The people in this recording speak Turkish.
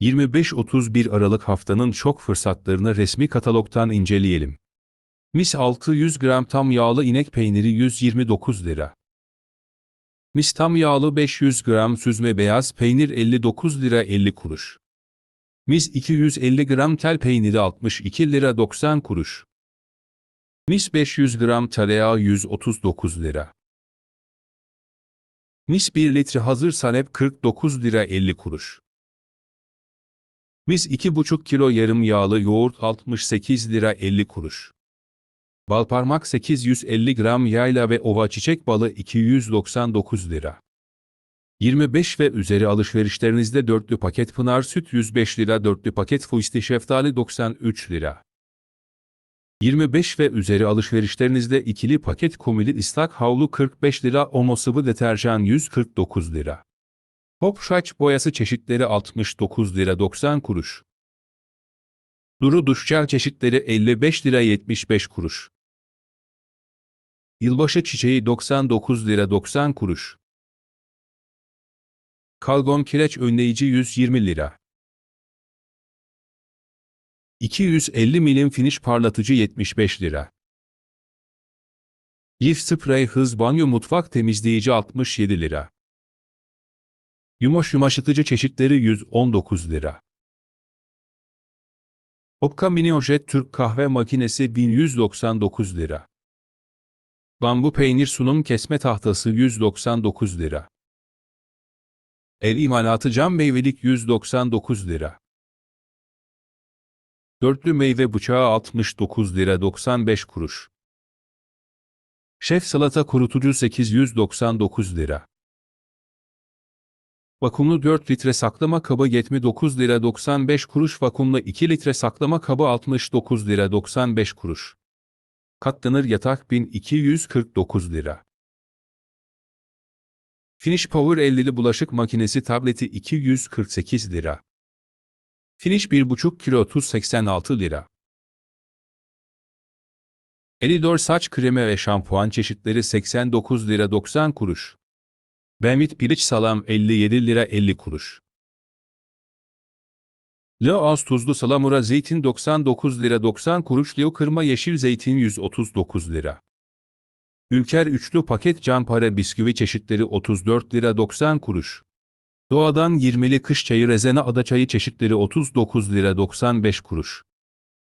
25-31 Aralık haftanın şok fırsatlarını resmi katalogdan inceleyelim. Mis 600 gram tam yağlı inek peyniri 129 lira. Mis tam yağlı 500 gram süzme beyaz peynir 59 lira 50 kuruş. Mis 250 gram tel peyniri 62 lira 90 kuruş. Mis 500 gram tereyağı 139 lira. Mis 1 litre hazır salep 49 lira 50 kuruş. Mis 2,5 kilo yarım yağlı yoğurt 68 lira 50 kuruş. Balparmak 850 gram yayla ve ova çiçek balı 299 lira. 25 ve üzeri alışverişlerinizde dörtlü paket pınar süt 105 lira dörtlü paket fuisti şeftali 93 lira. 25 ve üzeri alışverişlerinizde ikili paket komili ıslak havlu 45 lira omo sıvı deterjan 149 lira. Hop şaç boyası çeşitleri 69 lira 90 kuruş. Duru duşçal çeşitleri 55 lira 75 kuruş. Yılbaşı çiçeği 99 lira 90 kuruş. Kalgon kireç önleyici 120 lira. 250 milim finish parlatıcı 75 lira. Yif sprey hız banyo mutfak temizleyici 67 lira. Yumaş yumaşıtıcı çeşitleri 119 lira. Opka Mini Ojet Türk kahve makinesi 1199 lira. Bambu peynir sunum kesme tahtası 199 lira. El imalatı cam meyvelik 199 lira. Dörtlü meyve bıçağı 69 lira 95 kuruş. Şef salata kurutucu 899 lira. Vakumlu 4 litre saklama kabı 79 lira 95 kuruş. Vakumlu 2 litre saklama kabı 69 lira 95 kuruş. Katlanır yatak 1249 lira. Finish Power 50'li bulaşık makinesi tableti 248 lira. Finish 1,5 kilo tuz 86 lira. Elidor saç kremi ve şampuan çeşitleri 89 lira 90 kuruş. Benvit piliç salam 57 lira 50 kuruş. Leo az tuzlu salamura zeytin 99 lira 90 kuruş. Leo kırma yeşil zeytin 139 lira. Ülker üçlü paket cam para bisküvi çeşitleri 34 lira 90 kuruş. Doğadan 20'li kış çayı rezene ada çayı çeşitleri 39 lira 95 kuruş.